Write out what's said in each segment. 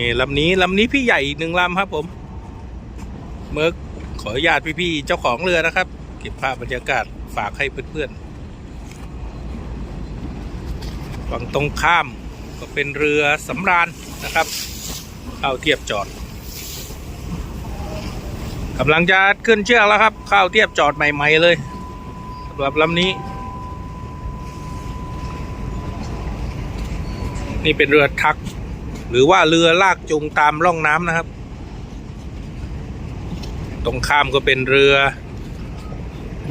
นี่ลำนี้ลำนี้พี่ใหญ่อีกหนึ่งลำครับผมเมิร์กขออนุญาตพี่ๆเจ้าของเรือนะครับ เก็บภาพบรรยากาศฝากให้เพื่อนๆฝั่งตรงข้ามก็เป็นเรือสำราญนะครับเข้าเทียบจอดกำลังจะขึ้นเชือกแล้วครับเข้าเทียบจอดใหม่ ๆ เลยสำหรับลำนี้ นี่เป็นเรือทัก หรือว่าเรือลากจูงตามร่องน้ำนะครับ ตรงข้ามก็เป็นเรือ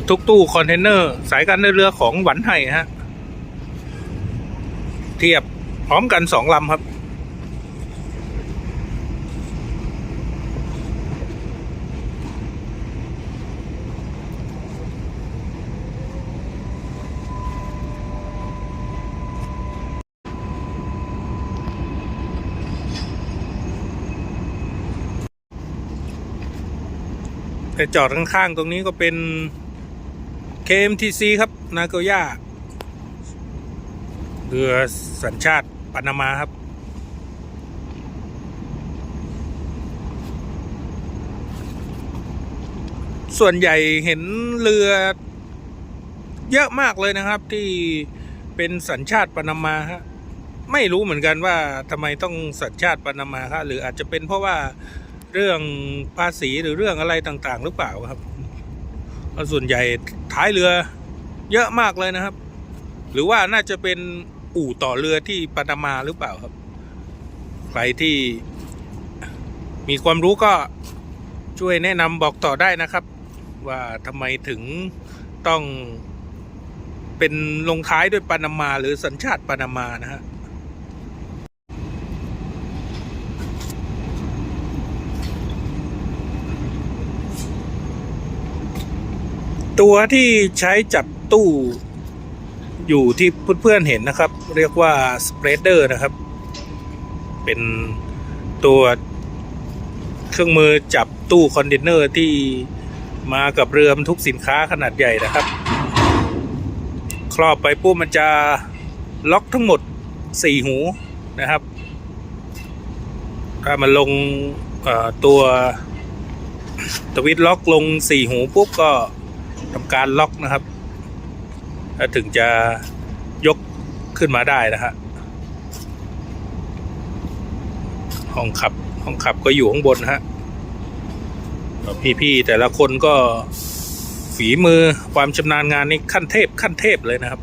ทุกตู้คอนเทนเนอร์ สายการเดินเรือของหวันไห่ฮะ เทียบพร้อมกันสองลำครับ แต่จอดข้างๆตรงนี้ก็เป็น KMTC ครับ นาโกย่าเรือสัญชาติปานามาครับ ส่วนใหญ่เห็นเรือเยอะมากเลยนะครับที่เป็นสัญชาติปานามาฮะไม่รู้เหมือนกันว่าทำไมต้องสัญชาติปานามาครับหรืออาจจะเป็นเพราะว่า เรื่องภาษีหรือเรื่องอะไรต่างๆ หรือเปล่าครับส่วนใหญ่ท้ายเรือเยอะมากเลยนะครับ หรือว่าน่าจะเป็นอู่ต่อเรือที่ปานามาหรือเปล่าครับ ใครที่มีความรู้ก็ช่วยแนะนำบอกต่อได้นะครับ ว่าทำไมถึงต้องเป็นลงท้ายด้วยปานามาหรือสัญชาติปานามานะฮะ ตัวที่ใช้จับตู้อยู่ที่เพื่อนๆเห็นนะครับ เรียกว่าสเปรดเดอร์นะครับ เป็นตัวเครื่องมือจับตู้คอนเทนเนอร์ที่มากับเรือบรรทุกสินค้าขนาดใหญ่นะครับ ครอบไปปุ๊บมันจะล็อกทั้งหมด4หูนะครับ ถ้ามันลงตัวสวิตล็อกลง4หูปุ๊บก็ ทำการล็อกนะครับถึงจะยกขึ้นมาได้นะฮะห้องขับห้องขับก็อยู่ข้างบนฮะพี่ๆแต่ละคนก็ฝีมือความชำนาญงานนี่ขั้นเทพขั้นเทพเลยนะครับ